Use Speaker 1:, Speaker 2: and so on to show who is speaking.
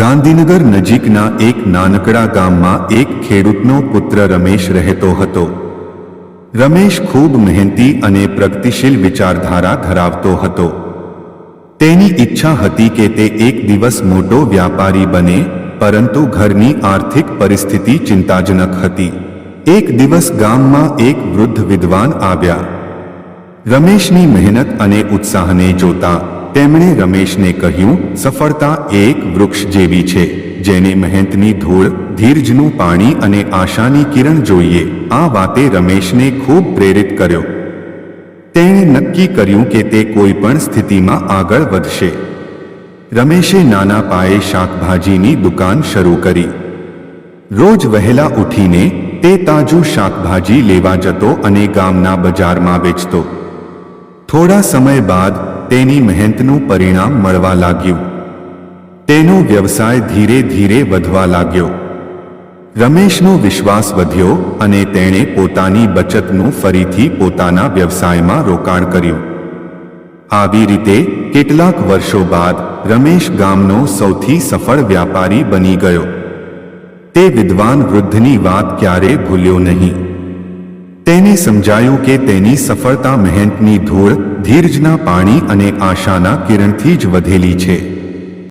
Speaker 1: ગાંધીનગર નજીકના એક નાનકડા ગામમાં એક ખેડૂતનો પુત્ર રમેશ રહેતો હતો. રમેશ ખૂબ મહેનતી અને પ્રગતિશીલ વિચારધારા ધરાવતો હતો. તેની ઈચ્છા હતી કે તે એક દિવસ મોટો વ્યાપારી બને, પરંતુ ઘરની આર્થિક પરિસ્થિતિ ચિંતાજનક હતી. એક દિવસ ગામમાં એક વૃદ્ધ વિદ્વાન આવ્યા. રમેશની મહેનત અને ઉત્સાહને જોતા તેમણે રમેશને કહ્યું, સફળતા એક વૃક્ષ જેવી છે, જેને મહેનતની ધૂળ, ધીરજનું પાણી અને આશાની કિરણ જોઈએ. આ વાતે રમેશને ખૂબ પ્રેરિત કર્યો. તેણે નક્કી કર્યું કે તે કોઈ પણ સ્થિતિમાં આગળ વધશે. રમેશે નાના પાયે શાકભાજીની દુકાન શરૂ કરી. રોજ વહેલા ઉઠીને તે તાજું શાકભાજી લેવા જતો અને ગામના બજારમાં વેચતો. થોડા સમય બાદ તેની મહેનતનું પરિણામ મળવા લાગ્યું. તેનો વ્યવસાય ધીરે ધીરે વધવા લાગ્યો. રમેશનો વિશ્વાસ વધ્યો અને તેણે પોતાની બચતનું ફરીથી પોતાના વ્યવસાયમાં રોકાણ કર્યું. આવી રીતે કેટલાક વર્ષો બાદ રમેશ ગામનો સૌથી સફળ વ્યાપારી બની ગયો. તે વિદ્વાન વૃદ્ધની વાત ક્યારે ભૂલ્યો નહીં. તેને સમજાયું કે તેની સફળતા મહેનતની ધૂળ ધીરજના પાણી અને આશાના કિરણથી જ વધેલી છે.